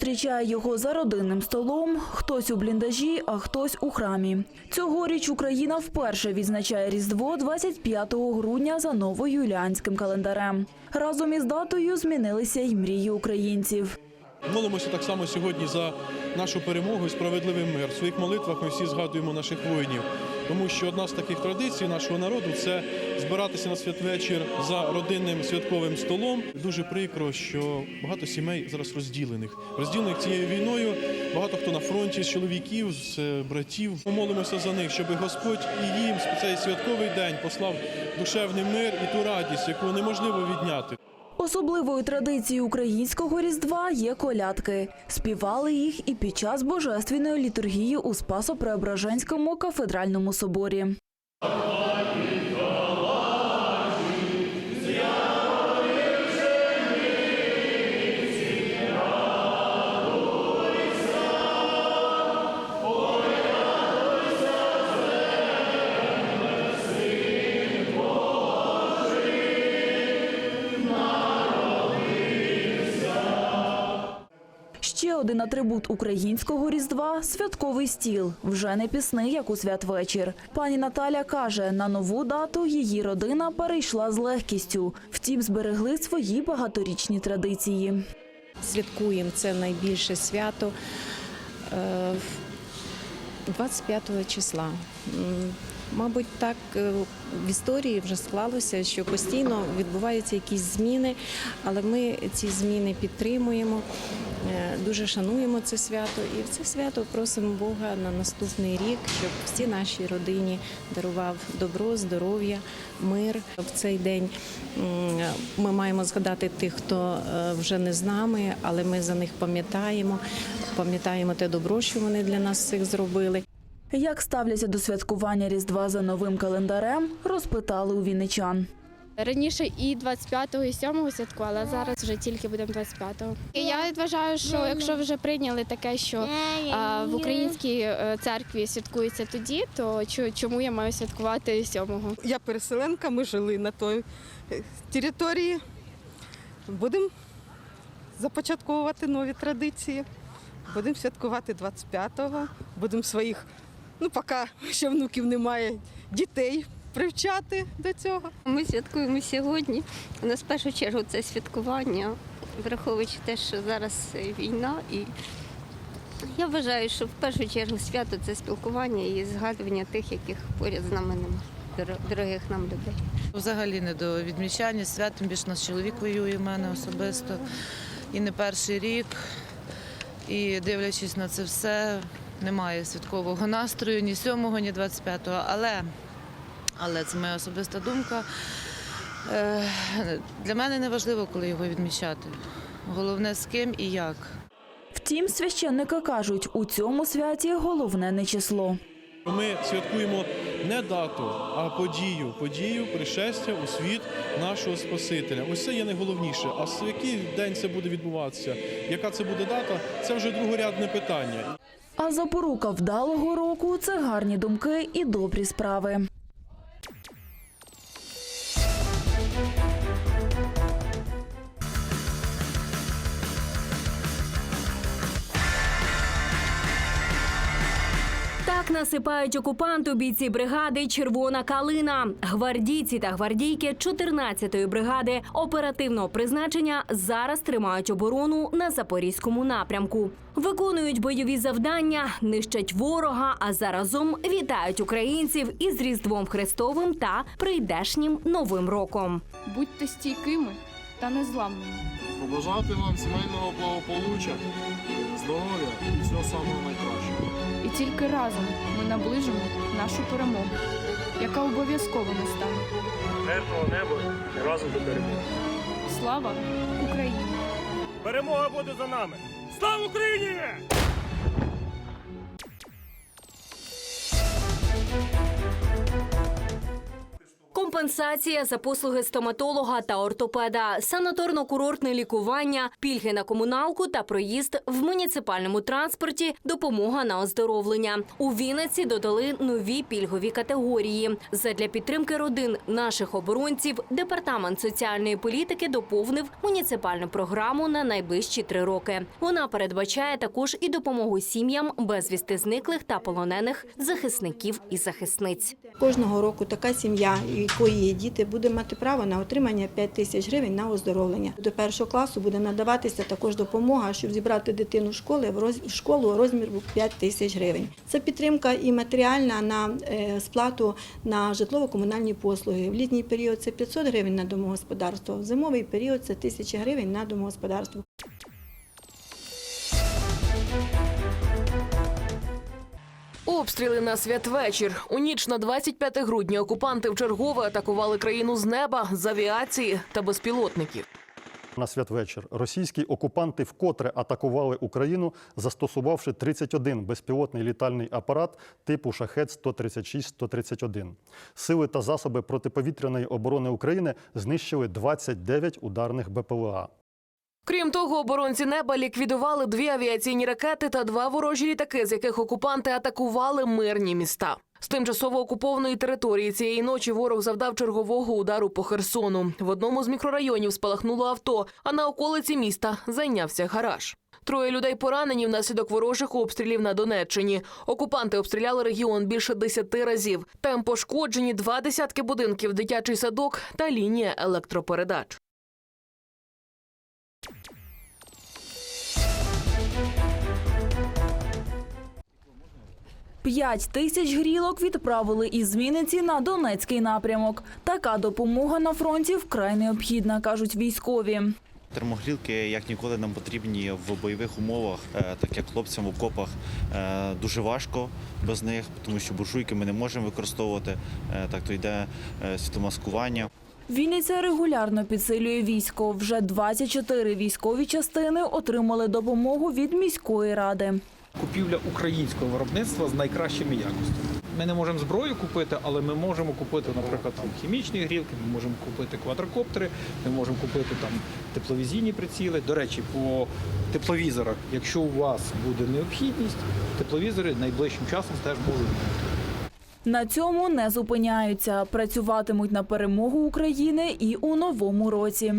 зустрічає його за родинним столом, хтось у бліндажі, а хтось у храмі. Цьогоріч Україна вперше відзначає Різдво 25 грудня за новоюліанським календарем. Разом із датою змінилися й мрії українців. Молимося так само сьогодні за нашу перемогу і справедливий мир. В своїх молитвах ми всі згадуємо наших воїнів, тому що одна з таких традицій нашого народу це збиратися на святвечір за родинним святковим столом. Дуже прикро, що багато сімей зараз розділених. Розділених цією війною. Багато хто на фронті з чоловіків, з е, братів. Ми молимося за них, щоб Господь і їм цей святковий день послав душевний мир і ту радість, яку неможливо відняти. Особливою традицією українського різдва є колядки. Співали їх і під час божественної літургії у Спасо-Преображенському кафедральному соборі. Ще один атрибут українського різдва святковий стіл. Вже не пісний, як у святвечір. Пані Наталя каже, на нову дату її родина перейшла з легкістю. Втім, зберегли свої багаторічні традиції. святкуємо це найбільше свято е, 25 числа. Мабуть, так е, в історії вже склалося, що постійно відбуваються якісь зміни, але ми ці зміни підтримуємо, е, дуже шануємо це свято. І в це свято просимо Бога на наступний рік, щоб всі нашій родині дарував добро, здоров'я, мир в цей день. Ми маємо згадати тих, хто е, вже не з нами, але ми за них пам'ятаємо, пам'ятаємо те добро, що вони для нас всіх зробили. Як ставляться до святкування Різдва за новим календарем, розпитали у вінничан. Раніше і 25-го, і 7-го святкували, а зараз вже тільки будемо 25-го. Я вважаю, що якщо вже прийняли таке, що а, в українській е, церкві святкується тоді, то чому я маю святкувати 7-го? Я переселенка, ми жили на той е, території. Будемо започатковувати нові традиції. Будемо святкувати 25-го, будемо своїх, ну поки ще внуків немає, дітей привчати до цього. Ми святкуємо сьогодні. У нас в першу чергу це святкування, враховуючи те, що зараз війна. І я вважаю, що в першу чергу свято це спілкування і згадування тих, яких поряд з нами немає, дорогих нам людей. Взагалі не до відмічання свят, тим більше наш чоловік воює в мене особисто. І не перший рік. І дивлячись на це все, немає святкового настрою ні 7-го, ні 25-го. Але, але це моя особиста думка. Е, Для мене не важливо, коли його відмічати. Головне з ким і як. Втім, священники кажуть, у цьому святі головне не число. Ми святкуємо не дату, а подію, подію пришестя у світ нашого Спасителя. Ось це є найголовніше. А в який день це буде відбуватися, яка це буде дата, це вже другорядне питання. А запорука вдалого року це гарні думки і добрі справи. Так насипають окупанту бійці бригади Червона калина. Гвардійці та гвардійки 14-ї бригади оперативного призначення зараз тримають оборону на запорізькому напрямку. Виконують бойові завдання, нищать ворога, а заразом вітають українців із Різдвом Христовим та прийдешнім Новим роком. Будьте стійкими та незламними. Побажати вам сімейного благополуччя, здоров'я і всього самого найкращого. І тільки разом ми наближимо нашу перемогу, яка обов'язково настане. мирного неба разом до перемоги. Слава Україні! Перемога буде за нами! Слава Україні! Компенсація за послуги стоматолога та ортопеда, санаторно-курортне лікування, пільги на комуналку та проїзд в муніципальному транспорті, допомога на оздоровлення. У Вінниці додали нові пільгові категорії. Задля підтримки родин наших оборонців департамент соціальної політики доповнив муніципальну програму на найближчі три роки. Вона передбачає також і допомогу сім'ям безвісти зниклих та полонених захисників і захисниць. Кожного року така сім'я, у є діти, буде мати право на отримання 5 тисяч гривень на оздоровлення. До першого класу буде надаватися також допомога, щоб зібрати дитину в школи в школу розмір 5 тисяч гривень. Це підтримка і матеріальна на е, сплату на житлово-комунальні послуги. В літній період це 500 гривень на домогосподарство, в зимовий період це 1000 гривень на домогосподарство. Обстріли на святвечір. У ніч на 25 грудня окупанти вчергове атакували країну з неба, з авіації та безпілотників. На святвечір російські окупанти вкотре атакували Україну, застосувавши 31 безпілотний літальний апарат типу шахет 136-131. Сили та засоби протиповітряної оборони України знищили 29 ударних БПЛА. Крім того, оборонці неба ліквідували дві авіаційні ракети та два ворожі літаки, з яких окупанти атакували мирні міста. З тимчасово окупованої території цієї ночі ворог завдав чергового удару по Херсону. В одному з мікрорайонів спалахнуло авто, а на околиці міста зайнявся гараж. Троє людей поранені внаслідок ворожих обстрілів на Донеччині. Окупанти обстріляли регіон більше десяти разів. Там пошкоджені два десятки будинків, дитячий садок та лінія електропередач. П'ять тисяч грілок відправили із Вінниці на Донецький напрямок. Така допомога на фронті вкрай необхідна, кажуть військові. Термогрілки як ніколи нам потрібні в бойових умовах, е, так як хлопцям в окопах е, дуже важко без них, тому що буржуйки ми не можемо використовувати. е, Так то йде світломаскування. Вінниця регулярно підсилює військо. Вже 24 військові частини отримали допомогу від міської ради. Купівля українського виробництва з найкращими якостями. Ми не можемо зброю купити, але ми можемо купити, наприклад, там хімічні грілки, ми можемо купити квадрокоптери, ми можемо купити там тепловізійні приціли. До речі, по тепловізорах, якщо у вас буде необхідність, тепловізори найближчим часом теж можуть бути. На цьому не зупиняються. Працюватимуть на перемогу України і у новому році.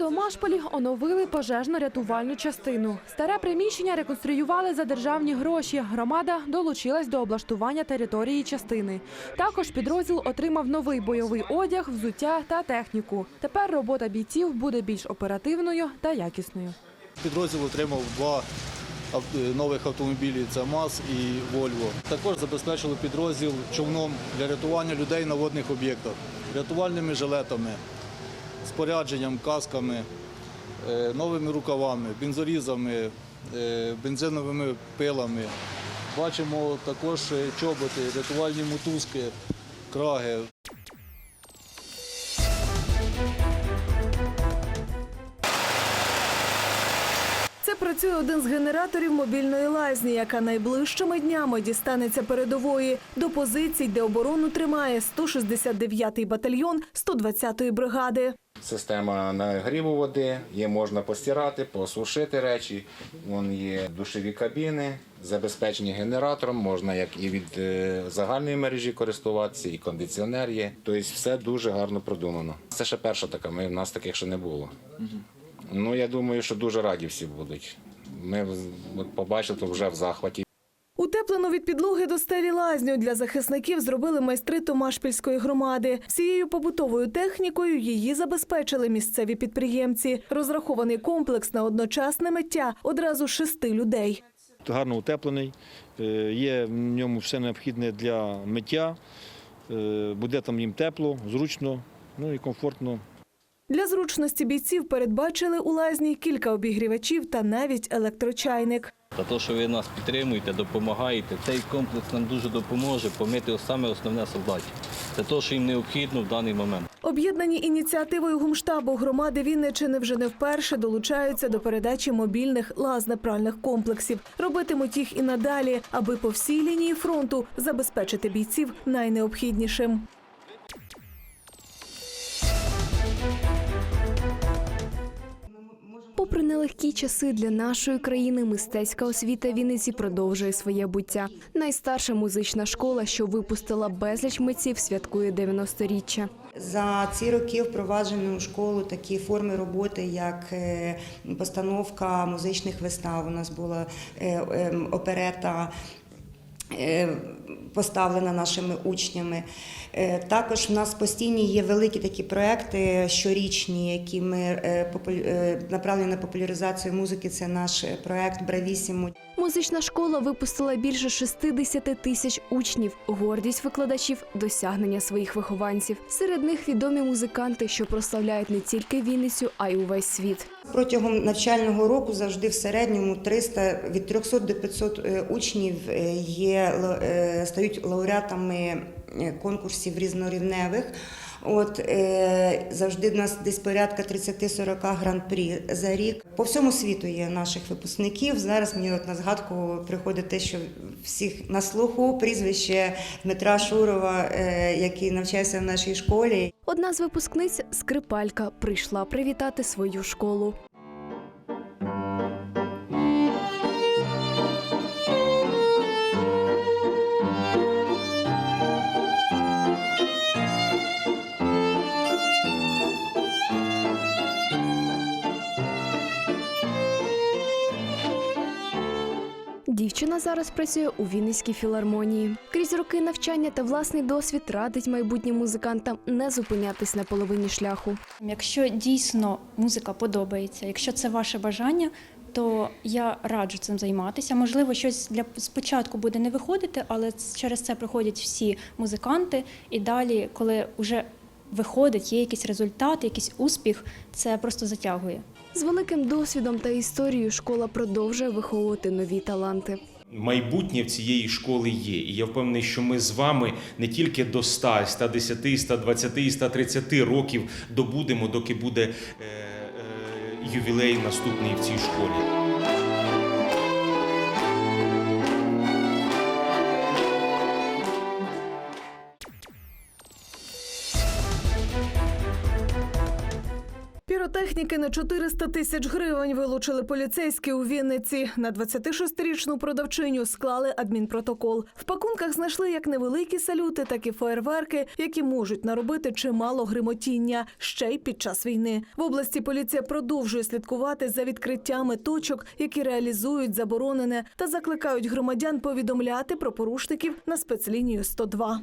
У Томашполі оновили пожежно-рятувальну частину. Старе приміщення реконструювали за державні гроші. Громада долучилась до облаштування території частини. Також підрозділ отримав новий бойовий одяг, взуття та техніку. Тепер робота бійців буде більш оперативною та якісною. Підрозділ отримав два е, нових автомобілі це МАЗ і Вольво. Також забезпечили підрозділ човном для рятування людей на водних об'єктах, рятувальними жилетами, спорядженням, касками, е, новими рукавами, бензорізами, е, бензиновими пилами. Бачимо також е, чоботи, рятувальні мотузки, краги. Працює один з генераторів мобільної лазні, яка найближчими днями дістанеться передової до позицій, де оборону тримає 169-й батальйон 120-ї бригади. Система нагріву води, є можна постирати, посушити речі. Вон є душові кабіни, забезпечені генератором, можна як і від е, загальної мережі користуватися, і кондиціонер є. Тобто все дуже гарно продумано. Це ще перша така, ми, в нас таких ще не було. Ну, я думаю, що дуже раді всі будуть. Ми от побачили, вже в захваті. Утеплену від підлоги до стелі лазню для захисників зробили майстри Томашпільської громади. Всією побутовою технікою її забезпечили місцеві підприємці. Розрахований комплекс на одночасне миття одразу шести людей. Гарно утеплений, е, є в ньому все необхідне для миття, е, буде там їм тепло, зручно, ну і комфортно. Для зручності бійців передбачили у лазні кілька обігрівачів та навіть електрочайник. За те, що ви нас підтримуєте, допомагаєте. Цей комплекс нам дуже допоможе помити саме основне солдатів. Це те, що їм необхідно в даний момент. Об'єднані ініціативою гумштабу громади Вінничини вже не вперше долучаються до передачі мобільних лазнепральних комплексів. Робитимуть їх і надалі, аби по всій лінії фронту забезпечити бійців найнеобхіднішим. Попри нелегкі часи для нашої країни, мистецька освіта Вінниці продовжує своє буття. Найстарша музична школа, що випустила безліч митців, святкує 90-річчя. За ці роки впроваджені у школу такі форми роботи, як е, постановка музичних вистав. У нас була е, е, оперета. Е, Поставлена нашими учнями. Е, Також в нас постійні є великі такі проекти щорічні, які ми е, направлені на популяризацію музики. Це наш проект Бравісімо. Музична школа випустила більше 60 тисяч учнів. Гордість викладачів досягнення своїх вихованців. Серед них відомі музиканти, що прославляють не тільки Вінницю, а й увесь світ. Протягом навчального року завжди в середньому 300, від 300 до 500 е, учнів е, є, е, стають лауреатами конкурсів різнорівневих. От е, завжди в нас десь порядка 30-40 гран-прі за рік. По всьому світу є наших випускників. Зараз мені от на згадку приходить те, що всіх на слуху прізвище Дмитра Шурова, е, який навчається в нашій школі. Одна з випускниць скрипалька прийшла привітати свою школу. Дівчина зараз працює у Вінницькій філармонії. Крізь роки навчання та власний досвід радить майбутнім музикантам не зупинятись на половині шляху. Якщо дійсно музика подобається, якщо це ваше бажання, то я раджу цим займатися. Можливо, щось для спочатку буде не виходити, але через це проходять всі музиканти. І далі, коли вже виходить, є якийсь результат, якийсь успіх, це просто затягує. З великим досвідом та історією школа продовжує виховувати нові таланти. Майбутнє в цієї школи є. І я впевнений, що ми з вами не тільки до 100, 110, 120, 130 років добудемо, доки буде е, е, ювілей наступний в цій школі. Піротехніки на 400 тисяч гривень вилучили поліцейські у Вінниці. На 26-річну продавчиню склали адмінпротокол. В пакунках знайшли як невеликі салюти, так і феєрверки, які можуть наробити чимало гримотіння ще й під час війни. В області поліція продовжує слідкувати за відкриттями точок, які реалізують заборонене, та закликають громадян повідомляти про порушників на спецлінію 102.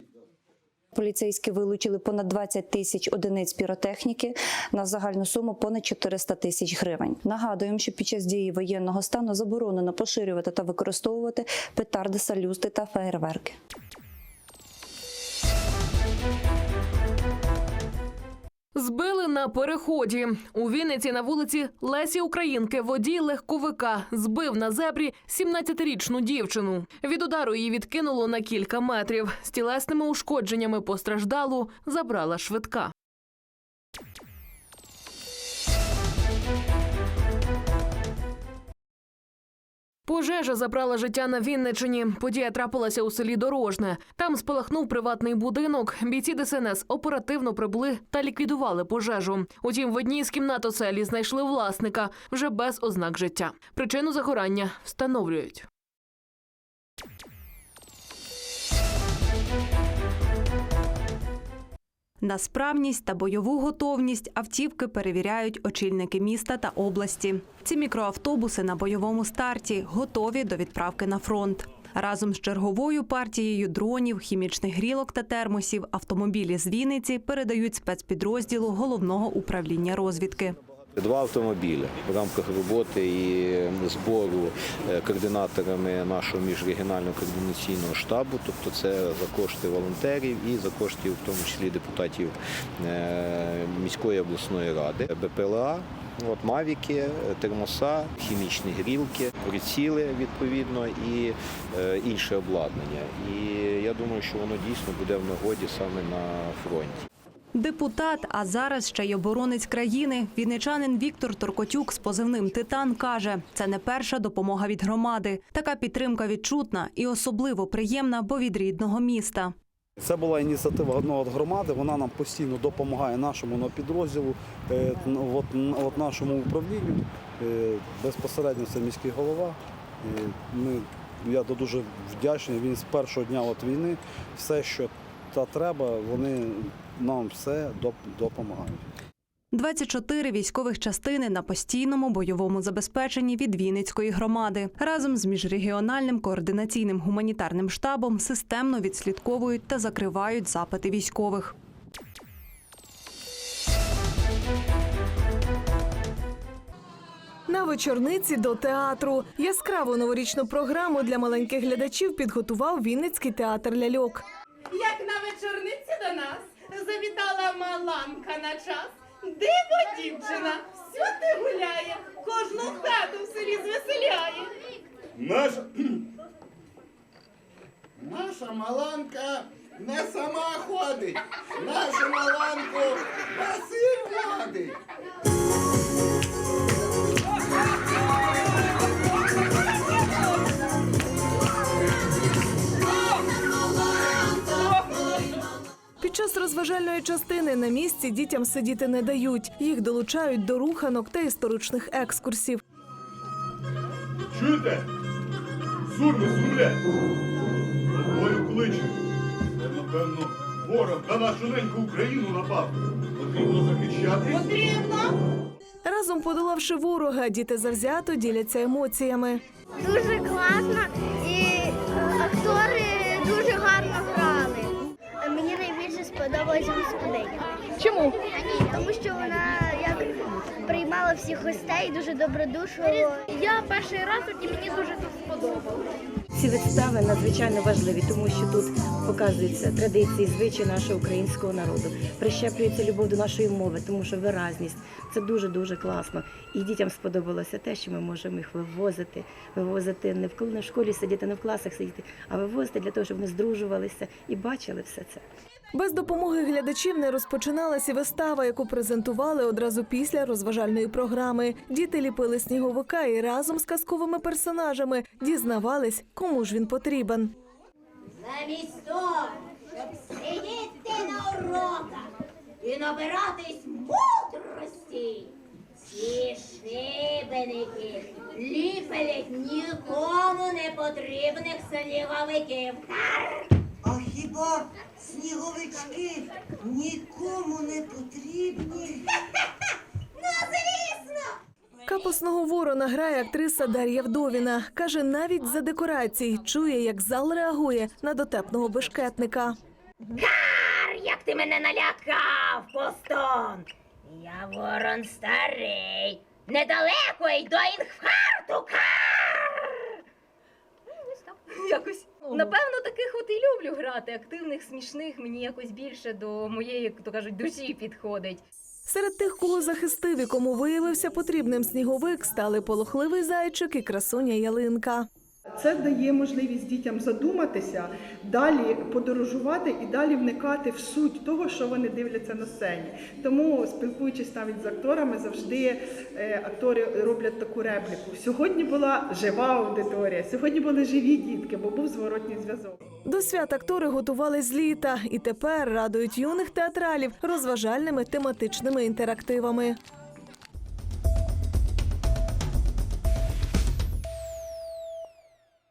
Поліцейські вилучили понад 20 тисяч одиниць піротехніки на загальну суму понад 400 тисяч гривень. Нагадуємо, що під час дії воєнного стану заборонено поширювати та використовувати петарди, салюсти та феєрверки. Збили на переході. У Вінниці на вулиці Лесі Українки водій легковика збив на зебрі 17-річну дівчину. Від удару її відкинуло на кілька метрів. З тілесними ушкодженнями постраждалу забрала швидка. Пожежа забрала життя на Вінничині. Подія трапилася у селі Дорожне. Там спалахнув приватний будинок. Бійці ДСНС оперативно прибули та ліквідували пожежу. Утім, в одній з кімнат оселі знайшли власника вже без ознак життя. Причину загорання встановлюють. На справність та бойову готовність автівки перевіряють очільники міста та області. Ці мікроавтобуси на бойовому старті готові до відправки на фронт. Разом з черговою партією дронів, хімічних грілок та термосів автомобілі з Вінниці передають спецпідрозділу головного управління розвідки. Два автомобілі в рамках роботи і збору е, координаторами нашого міжрегіонального координаційного штабу, тобто це за кошти волонтерів і за кошти, в тому числі депутатів е, міської обласної ради, БПЛА. От мавіки, термоса, хімічні грілки, приціли відповідно і е, інше обладнання. І я думаю, що воно дійсно буде в нагоді саме на фронті. Депутат, а зараз ще й оборонець країни. Вінничанин Віктор Торкотюк з позивним Титан каже, це не перша допомога від громади. Така підтримка відчутна і особливо приємна, бо від рідного міста. Це була ініціатива одного від громади. Вона нам постійно допомагає нашому на підрозділу, е, от нашому управлінню. Е, Безпосередньо це міський голова. Е, Ми, я дуже вдячний. Він з першого дня от війни все, що та треба, вони нам все доп- допомагають. 24 військових частини на постійному бойовому забезпеченні від Вінницької громади разом з міжрегіональним координаційним гуманітарним штабом системно відслідковують та закривають запити військових. На вечорниці до театру яскраву новорічну програму для маленьких глядачів підготував Вінницький театр ляльок. Як на вечорниці до нас завітала маланка на час. Диво дівчина, всюди гуляє, кожну хату в селі звеселяє. Наша, наша маланка не сама ходить. Нашу маланку Василь водить. Час розважальної частини на місці дітям сидіти не дають. Їх долучають до руханок та історичних екскурсів. Чуєте? Сурми, сурмлять. Бою кличе. Це, напевно, ворог на нашу неньку Україну напав. Потрібно захищати. Потрібно. Разом подолавши ворога, діти завзято діляться емоціями. Дуже класно і актори дуже гарно сподобалась господиня. Чому? Тому що вона як приймала всіх гостей дуже добродушно. Я перший раз тут і мені дуже тут сподобалось. Ці вистави надзвичайно важливі, тому що тут показуються традиції, звичаї нашого українського народу. Прищеплюється любов до нашої мови, тому що виразність це дуже дуже класно. І дітям сподобалося те, що ми можемо їх вивозити, вивозити не в кол- не в школі сидіти, не в класах сидіти, а вивозити для того, щоб вони здружувалися і бачили все це. Без допомоги глядачів не розпочиналася вистава, яку презентували одразу після розважальної програми. Діти ліпили сніговика і разом з казковими персонажами дізнавались, кому ж він потрібен. Замість того, щоб сидіти на уроках і набиратись мудрості. Ці шибеники ліпелять нікому не потрібних сніговиків. А хіба сніговички нікому не потрібні? Ну, звісно! Капосного ворона грає актриса Дар'я Вдовіна. Каже, навіть за декорацій чує, як зал реагує на дотепного бешкетника. Кар, як ти мене налякав, постон! Я ворон старий, недалеко й до інфаркту, кар! Якось напевно таких от і люблю грати. Активних, смішних мені якось більше до моєї, як то кажуть, душі підходить. Серед тих, кого захистив і кому виявився потрібним сніговик, стали полохливий зайчик і красуня ялинка. Це дає можливість дітям задуматися, далі подорожувати і далі вникати в суть того, що вони дивляться на сцені. Тому, спілкуючись навіть з акторами, завжди е, актори роблять таку репліку. Сьогодні була жива аудиторія, сьогодні були живі дітки, бо був зворотній зв'язок. До свят актори готували з літа і тепер радують юних театралів розважальними тематичними інтерактивами.